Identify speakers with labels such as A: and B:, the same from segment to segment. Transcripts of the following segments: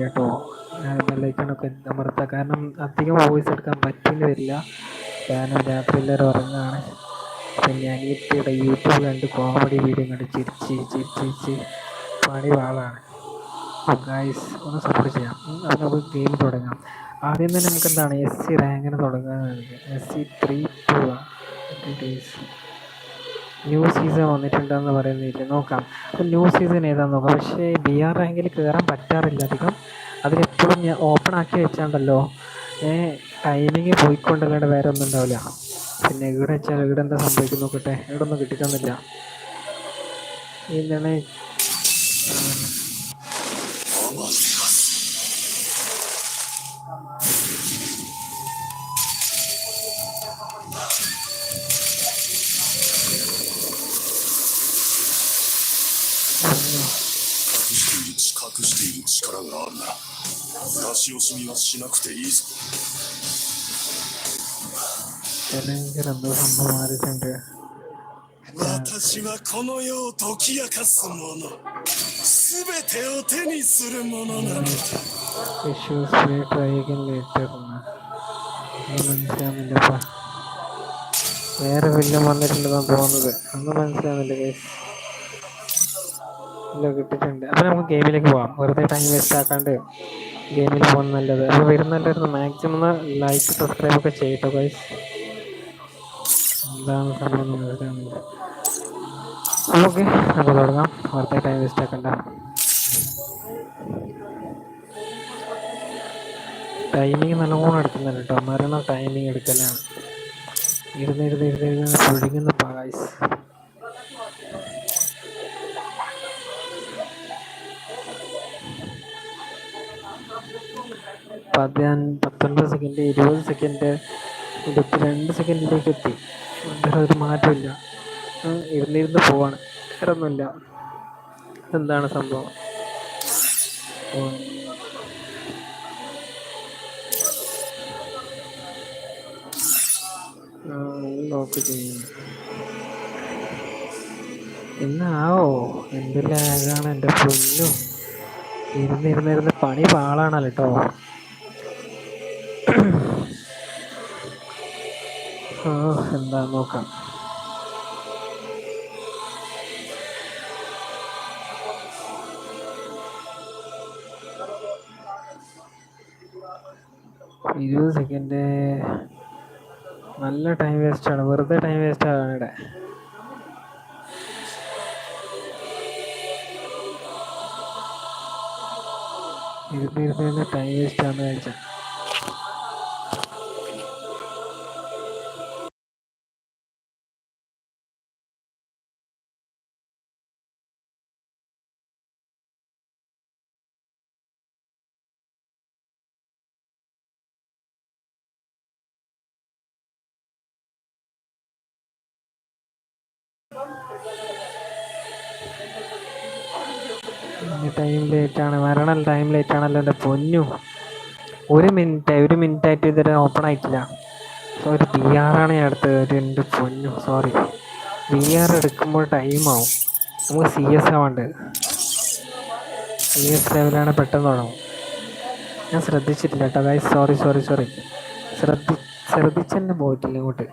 A: കേട്ടോ. ബെല്ലൈക്കണൊക്കെ അമർത്തുക കാരണം അധികം വോയിസ് എടുക്കാൻ പറ്റിയെന്ന് വരില്ല. കാരണം രാത്രി എല്ലാവരും ഉറങ്ങാണ്. പിന്നെ അനിയത്തിയുടെ യൂട്യൂബ് കണ്ട് കോമഡി വീഡിയോ കണ്ട് ചിരിച്ച് ചിരിച്ച് പണി വാളാണ് ഗായ്സ് ഒന്ന് സപ്പോർട്ട് ചെയ്യാം. അത് നമുക്ക് ഗെയിം തുടങ്ങാം. ആദ്യം തന്നെ നമുക്ക് എന്താണ് എസ് സി റാങ്കിന് തുടങ്ങാൻ S C three two new season വന്നിട്ടുണ്ടെന്ന് പറയുന്നില്ല നോക്കാം. അപ്പോൾ ന്യൂ സീസൺ ഏതാണെന്ന് നോക്കാം. പക്ഷേ ബി ആർ റാങ്കിൽ കയറാൻ പറ്റാറില്ല അധികം. അതിലെപ്പോഴും ഞാൻ ഓപ്പൺ ആക്കി വെച്ചാണ്ടല്ലോ. ടൈമിങ് പോയിക്കൊണ്ടല്ലാണ്ട് വേറെ ഒന്നും ഉണ്ടാവില്ല. പിന്നെ ഇവിടെ വെച്ചാൽ ഇവിടെ എന്താ സംഭവിക്കും നോക്കട്ടെ. ഇവിടെ ഒന്നും കിട്ടിയിട്ടൊന്നുമില്ല എന്താണ്
B: 出し惜しみはしなくていいぞ
A: തെലുങ്കിൽ എന്തോ സംഭവം മാറിയിട്ടുണ്ട്
B: 私はこの世を解き明かす者すべてを手にする者なのだ
A: ഇഷ്യൂസ് ട്രൈഗൻ ലേറ്റർന്ന് മനസ്സിലാവുന്നില്ലപ്പാ വേറെ വില്ലൻ വന്നിട്ടുണ്ടെന്നാണ് തോന്നുന്നത് ഒന്നും മനസ്സിലാവുന്നില്ല ഗൈസ് ഇല്ല കിട്ടിയിട്ടുണ്ട് അപ്പോൾ നമുക്ക് ഗെയിമിലേക്ക് പോവാം വെറുതെ ടൈം വേസ്റ്റ് ആക്കാണ്ട് ഗെയിമിൽ പോകുന്നത് നല്ലത്. അപ്പോൾ വരുന്നല്ലായിരുന്നു മാക്സിമം ലൈക്ക് സബ്സ്ക്രൈബ് ഒക്കെ ചെയ്യട്ടോ ഗൈസ് എന്താണ് മനസ്സിലാവുന്നില്ല ഓക്കെ നമുക്ക് തുടങ്ങാം. വെറുതെ ടൈം വേസ്റ്റ് ആക്കണ്ട. ടൈമിങ് നല്ലോണം എടുക്കുന്നുണ്ട് കേട്ടോ മരണം ടൈമിങ് എടുക്കലാണ്. ഇരുന്ന് ഇരുന്ന് ഇരുന്ന് ഇരുന്ന് പൊഴിങ്ങുന്ന പായസ് പതിന പത്തൊൻപത് സെക്കൻഡ് ഇരുപത് സെക്കൻഡ് ഇരുപത്തിരണ്ട് സെക്കൻഡിലേക്ക് എത്തി. വേറെ ഒരു മാറ്റമില്ല ഇരുന്നിരുന്ന് പോവാണ്. വേറെ ഒന്നുമില്ല. എന്താണ് സംഭവം? എന്നാവോ? എന്ത് ലാഗാണ് എന്റെ പൊന്നു ഇരുന്നിരുന്നിരുന്ന് പണി പാളാണല്ലോ കേട്ടോ എന്താ നോക്കാം. ഇരുപത് സെക്കൻഡ്. നല്ല ടൈം വേസ്റ്റ് ആണ്. വെറുതെ ടൈം വേസ്റ്റ് ആണ് ഇവിടെ. ഇരുന്ന് ഇരുന്ന് ടൈം വേസ്റ്റ് ആണ് കഴിച്ച വരണ ടൈം ലേറ്റാണല്ലോ എന്റെ പൊന്നു. ഒരു മിനിറ്റ് ഒരു മിനിറ്റ് ആയിട്ട് ഇതുവരെ ഓപ്പൺ ആയിട്ടില്ല. സോ ഒരു ബി ആർ ആണ് ഞാൻ എടുത്തത്. എന്റെ പൊന്നു. സോറി ബി ആർ എടുക്കുമ്പോൾ ടൈം ആവും. നമുക്ക് സി എസ് ആവാണ്ട്. സി എസ് ലെവലാണ് പെട്ടെന്ന് തുടങ്ങും. ഞാൻ ശ്രദ്ധിച്ചിട്ടില്ല കേട്ടോ. ഗൈസ് സോറി സോറി സോറി ശ്രദ്ധി ശ്രദ്ധിച്ചെന്നെ പോയിട്ടില്ല ഇങ്ങോട്ട്.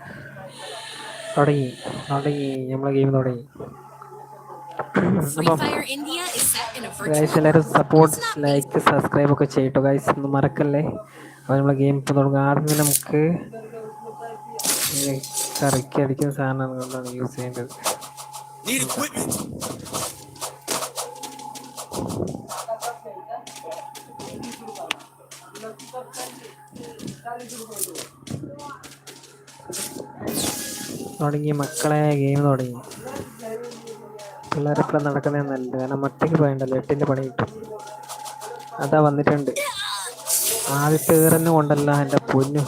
A: തുടങ്ങി. തുടങ്ങി. നമ്മളെ ഗെയിം തുടങ്ങി. അപ്പം ഗൈസ് എല്ലാവരും. സപ്പോർട്ട് ലൈക്ക് സബ്സ്ക്രൈബ് ഒക്കെ ചെയ്യട്ടോ ഗൈസ് ഒന്നും മറക്കല്ലേ? അപ്പോൾ നമ്മളെ ഗെയിം ഇപ്പോൾ തുടങ്ങും. ആദ്യം തന്നെ നമുക്ക് കറിക്ക് അടിക്കുന്ന കൊണ്ടാണ് യൂസ് ചെയ്യേണ്ടത്. തുടങ്ങി. മക്കളെ ഗെയിം തുടങ്ങി. പിള്ളേരെപ്പോഴും നടക്കുന്നതാണ് നല്ലത്? കാരണം ഒറ്റയ്ക്ക് പോയണ്ടല്ലോ എട്ടിന്റെ പണി കിട്ടും. അതാ വന്നിട്ടുണ്ട്. ആദ്യത്തെ ഏറന്നെ കൊണ്ടല്ല എന്റെ പൊന്നു.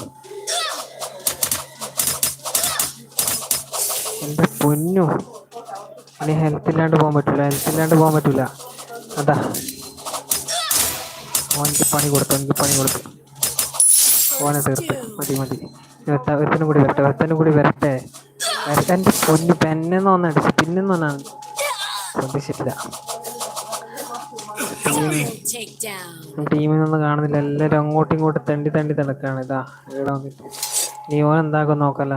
A: എന്റെ പൊന്നു. ഇനി ഹെൽത്ത് ഇല്ലാണ്ട് പോകാൻ പറ്റൂല ഹെൽത്ത് ഇല്ലാണ്ട് പോകാൻ പറ്റൂല. അതാ. ഓനിക്ക് പണി കൊടുത്തു എനിക്ക് പണി കൊടുത്തു. ഓനെ തീർത്ത്. മതി മതി. ഒരുത്ത- ഒരുത്തനും കൂടി വരട്ടെ ഒരുത്തനും കൂടി വരട്ടെ. എന്റെ പൊന്നു പെന്നെന്ന് ഒന്ന് പിന്നെന്ന് ഒന്നാണ് ശ്രദ്ധിച്ചിട്ടില്ല.
C: Double
A: ടീമിൽ നിന്ന് കാണുന്നില്ല. എല്ലാരും അങ്ങോട്ടും ഇങ്ങോട്ടും തണ്ടി തണ്ടി തിളക്കാണ് ഇതാ ഇവിടെ വന്നിട്ട് നീ ഓൻ എന്താക്കും നോക്കല്ല.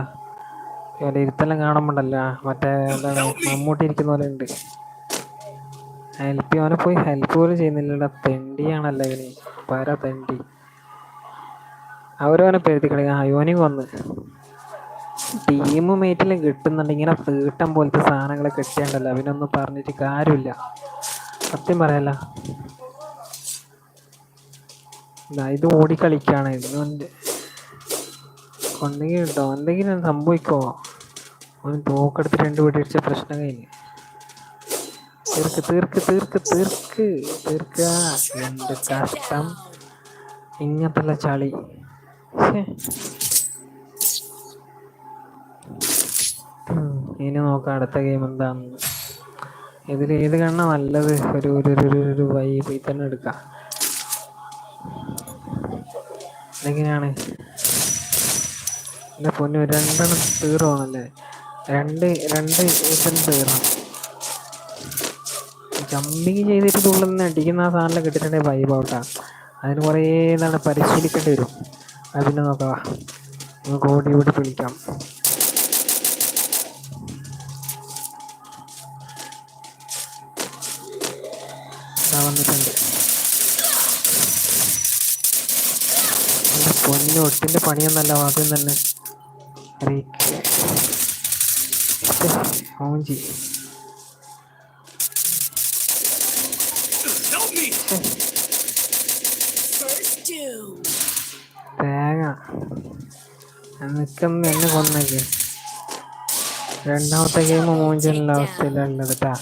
A: ഇവരെ ഇരുത്തെല്ലാം കാണുമ്പോണ്ടല്ല. മറ്റേ എന്താണ് മമ്മൂട്ടി ഇരിക്കുന്ന പോലെ ഉണ്ട്. ഹെൽപ്പ് അവനെ പോയി ഹെൽപ്പ് പോലും ചെയ്യുന്നില്ലടാ തെണ്ടിയാണല്ല ഇവന്. പര തെണ്ടി. അവരവനെ പെരുത്തി കളി ആ വന്ന്. ടീം മേറ്റിൽ കിട്ടുന്നുണ്ട്. ഇങ്ങനെ തീട്ടം പോലത്തെ സാധനങ്ങളെ കിട്ടിയാണ്ടല്ലോ. അവനൊന്നും പറഞ്ഞിട്ട് കാര്യമില്ല. സത്യം പറയല്ല ഇത് ഓടിക്കളിക്കാണ്. ഇതുകൊണ്ട് കൊണ്ടെങ്കിൽ കേട്ടോ. എന്തെങ്കിലും സംഭവിക്കോ. അവൻ തോക്കെടുത്ത് രണ്ട് വെടിയടിച്ച പ്രശ്നം കഴിഞ്ഞ്. തീർക്ക് തീർക്ക് തീർക്ക് തീർക്ക് തീർക്ക. എന്റെ കഷ്ടം. ഇങ്ങനത്തുള്ള ചളി. ഇനി നോക്കാം അടുത്ത ഗെയിം എന്താണെന്ന്. ഇതിൽ ഏത് കണ്ണ നല്ലത്? ഒരു ഒരു ഒരു ഒരു- വൈ ഈ തന്നെ എടുക്കാം. എങ്ങനെയാണ് എന്റെ പൊന്നു രണ്ടെണ്ണം തീർവാണല്ലേ? രണ്ട് രണ്ട് ഇതെല്ലാം തീർണം ജമ്പിങ് ചെയ്തിട്ട് തുള്ളുന്ന അടിക്കുന്ന ആ സാധനം കിട്ടിയിട്ടുണ്ടെങ്കിൽ വൈബ് ഔട്ടാ അതിന് കുറേ എന്താണ് പരിശീലിക്കേണ്ടി വരും. അതിനെ നോക്കാം. നമുക്ക് ഓടി ഓടി വിളിക്കാം. വന്നിട്ടുണ്ട്. പൊന്നു ഒട്ടിന്റെ പണിയൊന്നല്ല ആദ്യം തന്നെ. ഓഞ്ചി. തേങ്ങ. നിൽക്കുന്ന എന്നെ കൊന്നേക്ക്. രണ്ടാമത്തെ ഗെയിം മൂഞ്ചിനുള്ള അവസ്ഥയിലുള്ളത് കേട്ടാ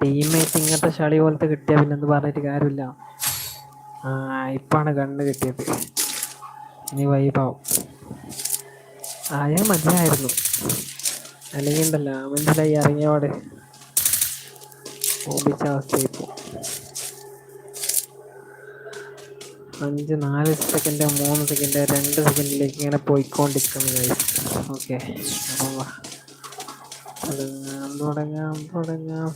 A: ടീമേറ്റ് ഇങ്ങനത്തെ ചളി പോലത്തെ കിട്ടിയ പിന്നെ എന്ന് പറഞ്ഞിട്ട് കാര്യമില്ല. ഇപ്പാണ് കണ്ണ് കിട്ടിയത്. ഇനി വൈബാവും. ആയാൽ മതിയായിരുന്നു അല്ലെങ്കിൽ ഉണ്ടല്ലോ മനസ്സിലായി ഇറങ്ങിയോടെ ഓപിച്ച അവസ്ഥയിപ്പോ അഞ്ച് നാല് സെക്കൻഡ് മൂന്ന് സെക്കൻഡ് രണ്ട് സെക്കൻഡിലേക്ക് ഇങ്ങനെ പോയിക്കൊണ്ടിരിക്കുന്നത് ഓക്കെ തുടങ്ങാം തുടങ്ങാം തുടങ്ങാം.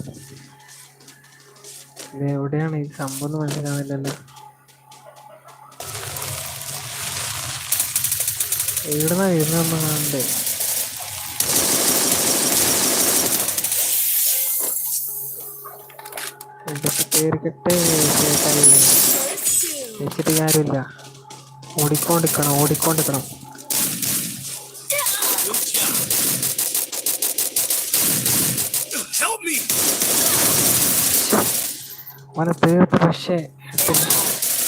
A: ഇത് എവിടെയാണ്? ഈ സംഭവം ഒന്നും മനസ്സിലാവുന്നില്ലല്ലോ. എവിടുന്നാ വരുന്നതെന്ന് കാണണ്ടേ? ഇതൊക്കെ
C: First doom.
A: വെച്ചിട്ട് കാര്യമില്ല. ഓടിക്കൊണ്ടിരിക്കണം ഓടിക്കൊണ്ടിരിക്കണം
B: Help me!
A: തീർത്ത് പക്ഷേ എട്ടില്ല.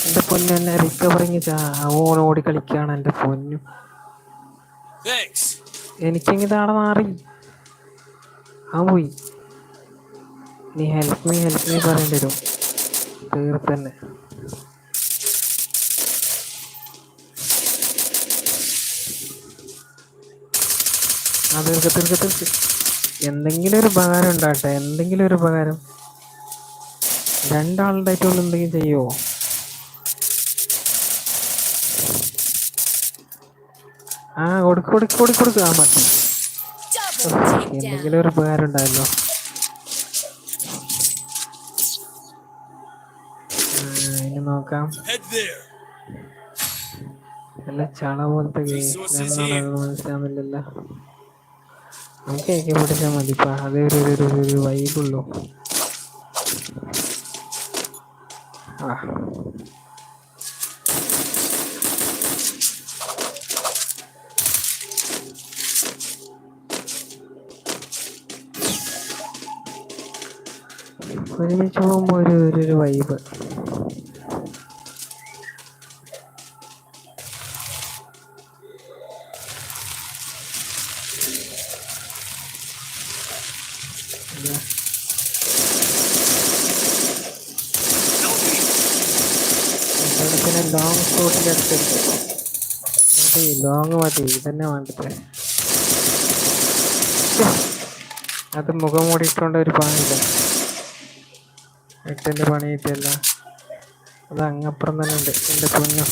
A: എന്റെ പൊന്നു എന്നെ റിക്കവറിങ് ഓൺ ഓടി കളിക്കുകയാണ് എന്റെ പൊന്നു.
B: എനിക്കെങ്കിൽ
A: എനിക്കിങ്ങനെ മാറി. ആ പോയി. നീ ഹെൽപ്പ് മീ ഹെൽപ്പ് മീ പറയേണ്ടി വരും. തീർത്തന്നെ ആ തീർക്ക തീർക്ക തീർച്ച എന്തെങ്കിലും ഒരു ഉപകാരം ഉണ്ടാകട്ടെ എന്തെങ്കിലും ഒരു ഉപകാരം. രണ്ടാളുടെ ആയിട്ടുള്ള എന്തെങ്കിലും ചെയ്യുമോ ആ കൊടുക്ക് കൊടുക്ക് കൊടുക്ക് കൊടുക്ക്. ആ മതി. എന്തെങ്കിലും ഒരു ഉപകാരം ഉണ്ടായല്ലോ നോക്കാം. നല്ല ചള പോലത്തെ മനസ്സിലാവുന്നില്ലല്ലോ. നമുക്ക് ഏക്കെ പിടിച്ചാൽ മതിപ്പാ അതേ ഒരു ഒരു ഒരു ഒരു വൈബുള്ളൂ ആ ഒരുമിച്ച് പോകുമ്പോൾ ഒരു ഒരു ഒരു വൈബ്
B: Help me!
A: പിന്നെ ലോങ് ഷോട്ടിൽ എടുത്തിട്ട് മതി ലോങ് മതി ഇതന്നെ വേണ്ടത്. അത് മുഖം മൂടിയിട്ടുണ്ട് ഒരു പണിയില്ല. എട്ടിന്റെ പണി കിട്ടിയല്ല. അത് അങ്ങപ്പുറം തന്നെ ഉണ്ട് എന്റെ പൊന്നു.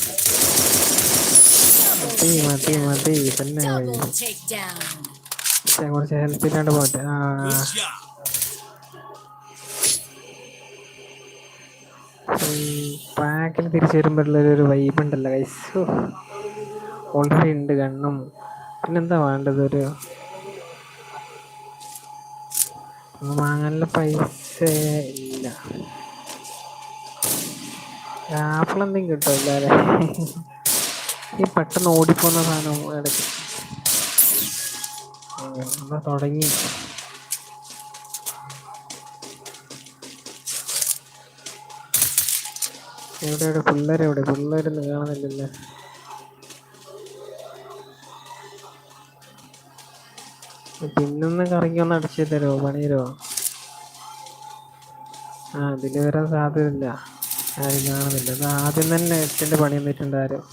A: മതി മതി മതി ഇതന്നെ കുറച്ച് ഹെൽപ്പ് ഇല്ലാണ്ട് പോട്ടെ. ആ. ട്രാക്കിൽ തിരിച്ചു വരുമ്പോഴുള്ള ഒരു വൈബ് ഉണ്ടല്ലോ ഗൈസ് ഓൾറെഡി ഉണ്ട് കണ്ണും. പിന്നെന്താ വേണ്ടത് ഒരു വാങ്ങാനുള്ള പൈസ ഇല്ല. ആപ്പിൾ എന്തെങ്കിലും കിട്ടും അല്ലാതെ ഈ പെട്ടെന്ന് ഓടിപ്പോന്ന സാധനം ഇടയ്ക്ക്. തുടങ്ങി? എവിടെ എവിടെ പിള്ളേരെവിടെ പിള്ളേരൊന്നും കാണുന്നില്ലല്ലോ. പിന്നൊന്ന് കറങ്ങി ഒന്ന് അടിച്ചു തരുമോ പണി തരുമോ ആ ഇതിൽ വരാൻ സാധ്യതയില്ല. ആരും കാണുന്നില്ല. അത് ആദ്യം തന്നെ എട്ടിന്റെ പണി വന്നിട്ടുണ്ട് ആരും.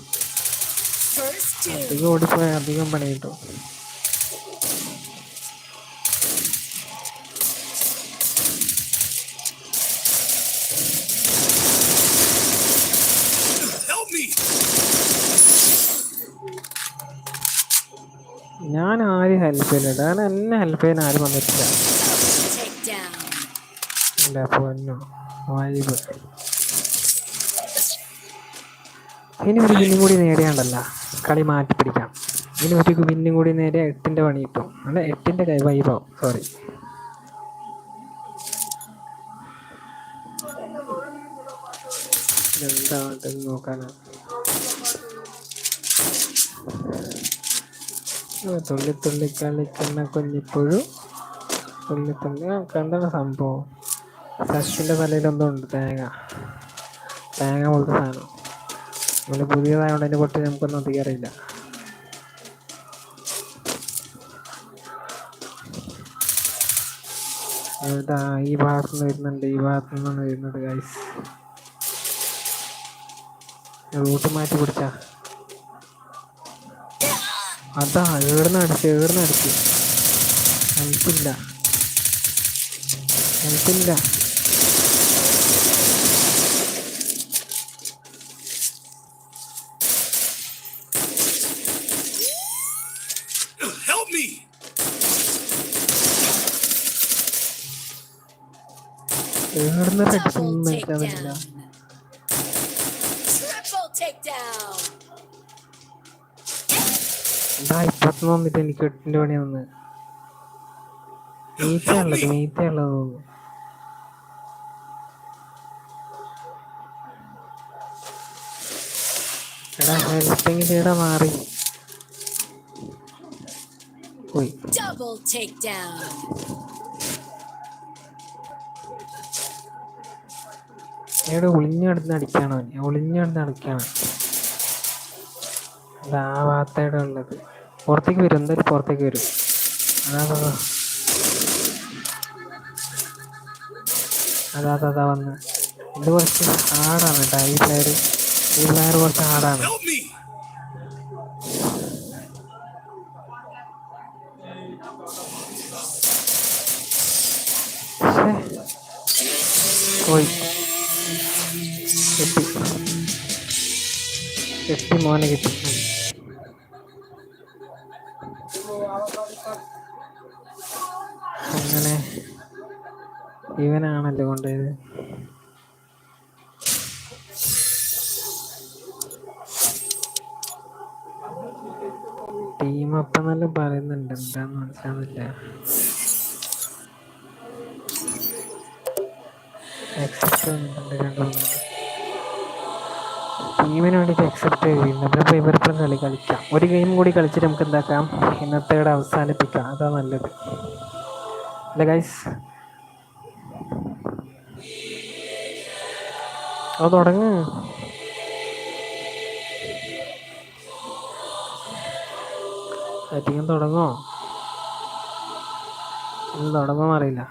A: അധികം ഓടിപ്പോയാൽ അധികം പണി കിട്ടും. ഞാൻ ആരും ഹെൽപ്പ് ചെയ്യില്ല ഞാൻ എന്നെ ഹെൽപ്പ് ചെയ്യാൻ ആരും വന്നിട്ടില്ല. ഇനി ഒരു പിന്നും കൂടി നേടിയാണ്ടല്ല. കളി മാറ്റി പിടിക്കാം. ഇനി ഒരു പിന്നും കൂടി നേടിയ എട്ടിന്റെ പണി കിട്ടും. അല്ല എട്ടിന്റെ കൈ വൈബാവും സോറി എന്താ വേണ്ടത് നോക്കാനാ ആ, തുള്ളി തുള്ളി കളിക്കുന്ന കുഞ്ഞിപ്പുഴു. തുള്ളി തുള്ളി കണ്ടത് സംഭവം. സച്ചിന്റെ തലയിലൊന്നും ഉണ്ട് തേങ്ങ. തേങ്ങ പോലത്തെ സാധനം. നമ്മൾ പുതിയതായതുകൊണ്ട് അതിനെ പൊട്ടി നമുക്കൊന്നും അധികം അറിയില്ല ഇതാ ഈ ഭാഗത്തു നിന്ന് വരുന്നുണ്ട് ഈ ഭാഗത്തു നിന്നാണ് വരുന്നത് ഗൈസ് റൂട്ട് മാറ്റി പിടിച്ചാ. അതാ ഏർന്ന് അടിച്ച് ഏർന്ന് അടിച്ച്.
B: എനിക്കില്ല. എനിക്കില്ല.
A: ഏടുന്ന്
C: Double
A: മനസ്സിലാവുന്നില്ല എന്താ ഇപ്പത്തുനിന്ന് വന്നിട്ട് എനിക്ക് എട്ടിന്റെ പണി വന്ന് മീറ്റയുള്ളത് മീറ്റയുള്ളത് തോന്നുന്നു. എടാ ഹെൽപ്പിങ് ചെയ്താ മാറി. പോയി. ഇവിടെ ഒളിഞ്ഞടന്ന് അടിക്കാണോ ഒളിഞ്ഞടന്ന് അടിക്കാണ്. അത് ആ ഉള്ളത്. പുറത്തേക്ക് വരും. എന്തായാലും പുറത്തേക്ക് വരും. അതാ അതാ അതാ. വന്ന്. ഇത് കുറച്ച് ഹാർഡാണ് കേട്ടോ ഈ പ്ലെയർ ഈ പ്ലെയർ കുറച്ച് ഹാർഡാണ്. പോയി. കിട്ടി കിട്ടി മോനെ കിട്ടി. ഇവനാണല്ലോ കൊണ്ടുപോയത്. ടീം അപ്പം നല്ല പറയുന്നുണ്ട്. എന്താന്ന് മനസ്സിലാവുന്നില്ല. ടീമിന് വേണ്ടിയിട്ട് അക്സെപ്റ്റ് ചെയ്യുന്നു നമ്മളിപ്പോൾ ഇവരിപ്പം കളി കളിക്കാം. ഒരു ഗെയിം കൂടി കളിച്ചിട്ട് നമുക്ക് എന്താക്കാം? ഇന്നത്തെ അവസാനിപ്പിക്കാം. അതാ നല്ലത്. അല്ല ഗൈസ് അത് തുടങ്ങ. അധികം തുടങ്ങോ? ഇത് അറിയില്ല.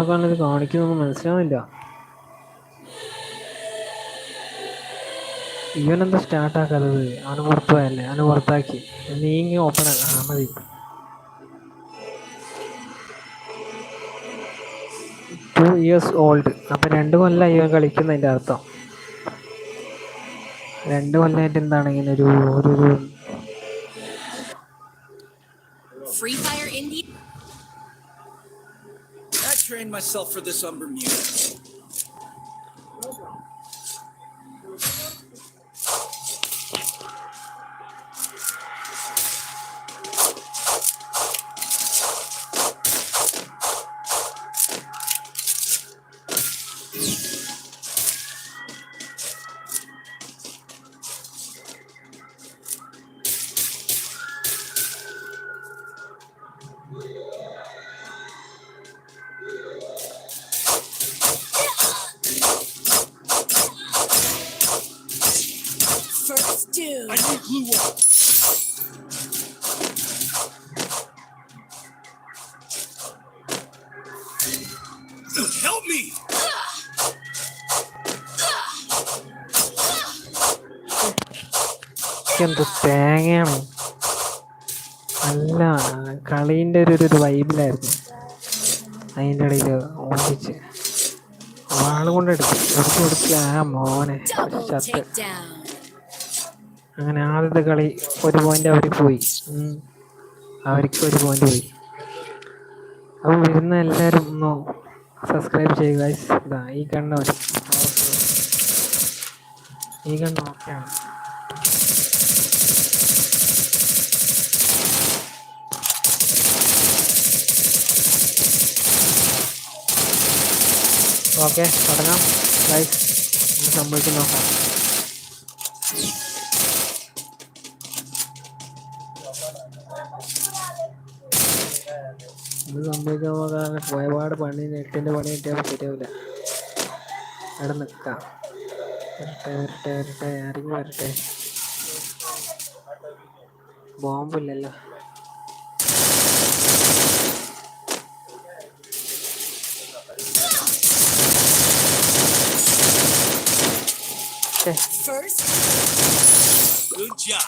A: എന്തിനാ ഇത് കാണിക്കുന്നൊന്നും മനസ്സിലാവില്ല ഇവനെന്താ ആക്കാത്തത്? അവന് പുറത്തുപോയല്ലേ അവന് പുറത്താക്കി നീങ്ങി ഓപ്പൺ ആ മതി. ടു ഇയേഴ്സ് ഓൾഡ് അപ്പം രണ്ട് കൊല്ലം ഇവൻ കളിക്കുന്നതിന്റെ അർത്ഥം. രണ്ട് കൊല്ലമായിട്ട് എന്താണ് ഇങ്ങനെ ഒരു ഒരു
B: myself for this on Bermuda. Help me!
A: എന്ത് തേങ്ങയാണ്? അല്ല കളീന്റെ ഒരു ഒരു വൈബിലായിരുന്നു അതിന്റെ ഇടയിൽ ഓടിച്ച്. ആൾ കൊണ്ട് എടുത്തു എടുത്ത് കൊടുത്ത് ആ മോനെ ചത്ത് അങ്ങനെ ആദ്യത്തെ കളി ഒരു പോയിന്റ് അവർ പോയി. ഉം. അവർക്ക് ഒരു പോയിന്റ് പോയി. അപ്പം വരുന്ന എല്ലാവരും ഒന്ന് സബ്സ്ക്രൈബ് ചെയ്യുക guys. ഇതാ ഈ കണ്ണ ഈ കണ്ണ ഓക്കെയാണ് ഓക്കെ തുടങ്ങാം. ഗൈസ് എന്ത് സംഭവിക്കും നോക്കാം. നോക്കാൻ ഒരുപാട് പണി നെട്ടിന്റെ പണി കിട്ടിയാൽ ശരിയാവില്ല അവിടെ നിൽക്കാം വരട്ടെ വരട്ടെ വരട്ടെ. ആരെങ്കിലും വരട്ടെ. ബോംബില്ലല്ലോ.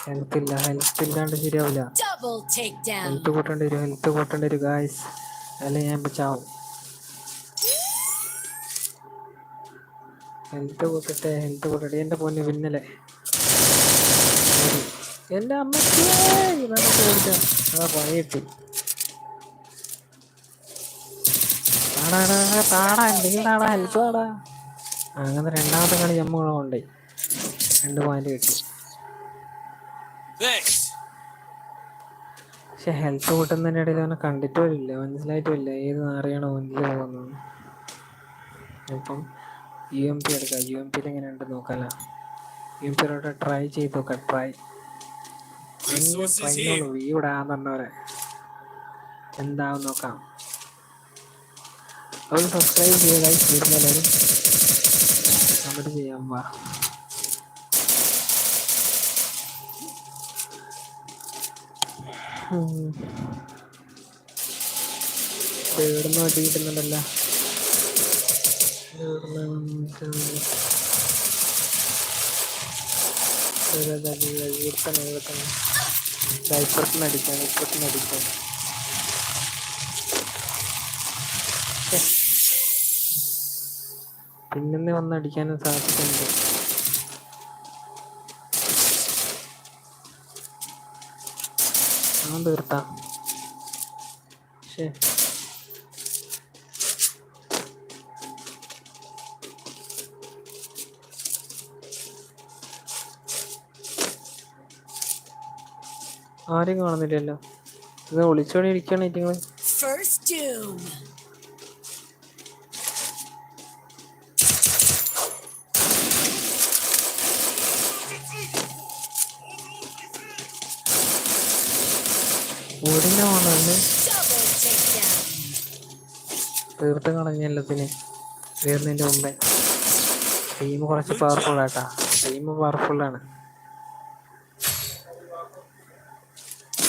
A: ഹെൽത്ത് ഇല്ല. ഹെൽത്ത് ഇല്ലാണ്ട് ശരിയാവില്ല. ഹെൽത്ത് കൂട്ടേണ്ടി വരും. ഹെൽത്ത് കൂട്ടേണ്ടി വരും ഗായ്സ് അല്ലെങ്കിൽ ഞാൻ ചാവും. ഹെൽത്ത് കൂട്ടട്ടെ ഹെൽത്ത് കൂട്ടട്ടെ എന്റെ പൊന്ന് പിന്നലെ എന്റെ അമ്മയ്ക്ക് അതാ പണി കിട്ടി താടാ എന്തെങ്കിലും ഹെൽപ്പ് അങ്ങനെ രണ്ടാമത്തെ കളി ജമ്മു കൊണ്ടുപോയി. രണ്ട് പോയിന്റ് കിട്ടി. പക്ഷെ ഹെൽത്ത് കൂട്ടുന്നതിന്റെ ഇടയിൽ അവനെ കണ്ടിട്ടും ഇല്ല മനസ്സിലായിട്ടും ഇല്ല ഏത് നാറിയാണോ മുന്നിൽ പോകുന്നത്. ഇപ്പം യു എം പി എടുക്കാം യു എം പിയിൽ എങ്ങനെ ഉണ്ട് നോക്കാല യു എം പിയിലോട്ട് ട്രൈ ചെയ്ത് നോക്കാം ട്രൈ പറഞ്ഞവരെ. എന്താവും നോക്കാം. അവർ സബ്സ്ക്രൈബ് ചെയ്തായി വീട്ടിലെല്ലാവരും കമന്റ് ചെയ്യാം വാ. എവിടുന്ന് അടി കിട്ടുന്നുണ്ടല്ലോ. ഇവിടുത്തന്നെ അടിക്കാൻ ഇപ്പുറത്തുനിന്ന് അടിക്കാം പിന്നെ വന്ന് സാധിക്കുന്നുണ്ട് അവൻ തീർത്താ. ശേ ആരും കാണുന്നില്ലല്ലോ. ഇത് ഒളിച്ചോടി ഇരിക്കുകയാണ് നിങ്ങൾ
C: Double takedown.
A: തീർത്ത് കളഞ്ഞ എല്ലാത്തിന് വരുന്നതിന്റെ മുമ്പേ ടീം കുറച്ച് പവർഫുൾ ആട്ടാ ടീം പവർഫുൾ ആണ്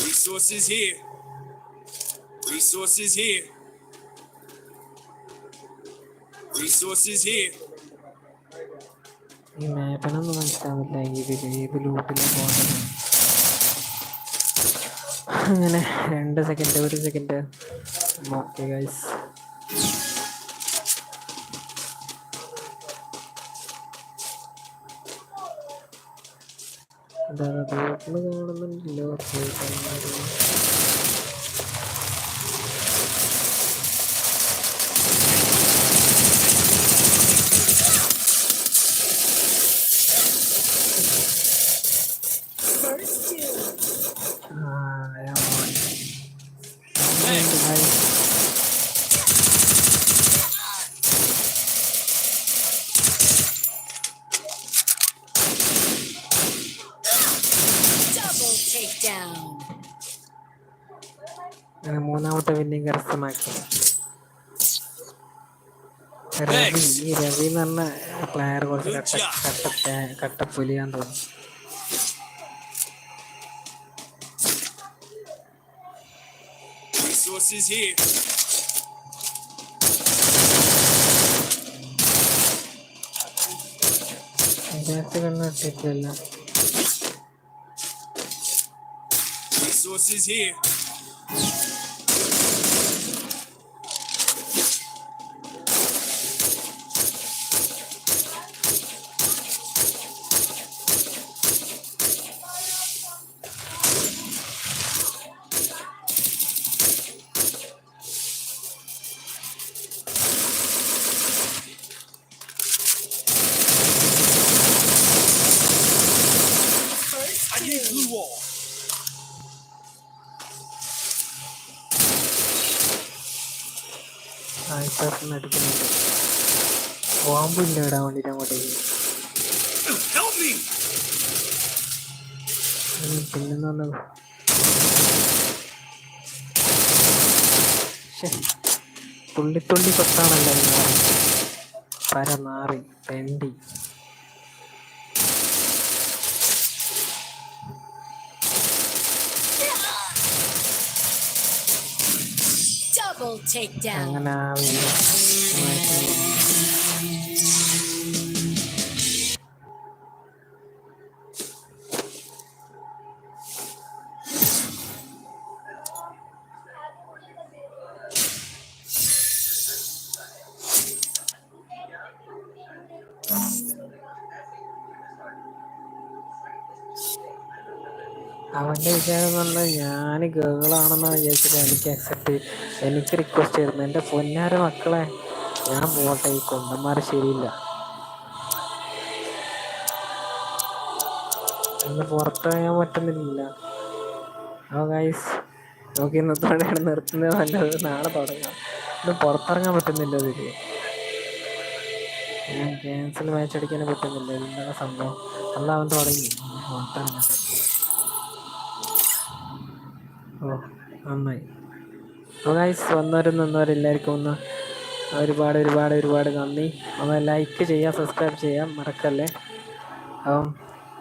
B: Resources here. Resources here. Resources here.
A: ഈ മാപ്പിനൊന്നും മനസ്സിലാവില്ല ഈ ലൂപ്പിലും പോകണം അങ്ങനെ രണ്ട് സെക്കൻഡ് ഒരു സെക്കൻഡ് ഓക്കെ ഗൈസ് ഇതാ റോട്ടിൽ കാണുന്നുണ്ടല്ലോ.
C: Double takedown.
A: അങ്ങനെ മൂന്നാമത്തെ വിന്നിങ് കരസ്ഥമാക്കി രവി ഈ രവി എന്ന് പറഞ്ഞ പ്ലെയർ കുറച്ച് കട്ട കട്ട കട്ടപ്പുലിയാന്ന് തോന്നുന്നു
B: Resources here.
A: ഇതിനകത്ത് കണ്ണ് ഇട്ടിട്ടില്ല
B: Resources here.
A: ബോംബില്ല ഇടാൻ വേണ്ടിട്ട് അങ്ങോട്ടേക്ക് പിന്നെന്ന് പറഞ്ഞത് ശ്ശെ, തുള്ളി തുള്ളി കൊത്താണല്ലോ നാറി. പരനാറി തെണ്ടി. അങ്ങനെ ആ അവന്റെ വിചാരം പറഞ്ഞാൽ ഞാൻ ഗേളാണെന്നാണ് വിചാരിച്ചിട്ട് എനിക്ക് അക്സെപ്റ്റ് എനിക്ക് റിക്വസ്റ്റ് ചെയ്തിരുന്നു. എന്റെ പൊന്നാര മക്കളെ ഞാൻ പോട്ടെ ഈ കൊണ്ടന്മാര് ശരിയില്ല. ഇന്ന് പുറത്തിറങ്ങാൻ പറ്റുന്നില്ല. ഓ ഗൈസ് നോക്കി ഇന്നത്തോടെയാണ് നിർത്തുന്നത് നല്ലത് നാളെ തുടങ്ങാം. ഇന്ന് പുറത്തിറങ്ങാൻ പറ്റുന്നില്ല ഇതിൽ. ഞാൻ ക്യാൻസൽ മാച്ച് അടിക്കാനും പറ്റുന്നില്ല. എന്താണ് സംഭവം? അല്ല അവൻ തുടങ്ങി. പുറത്തിറങ്ങട്ടെ. ഓ നന്നായി. ഗൈസ് വന്നവരും നിന്നവരും എല്ലാവർക്കും ഒന്ന് ഒരുപാട് ഒരുപാട് ഒരുപാട് നന്ദി. ഒന്ന് ലൈക്ക് ചെയ്യാം സബ്സ്ക്രൈബ് ചെയ്യാം. മറക്കല്ലേ? അപ്പം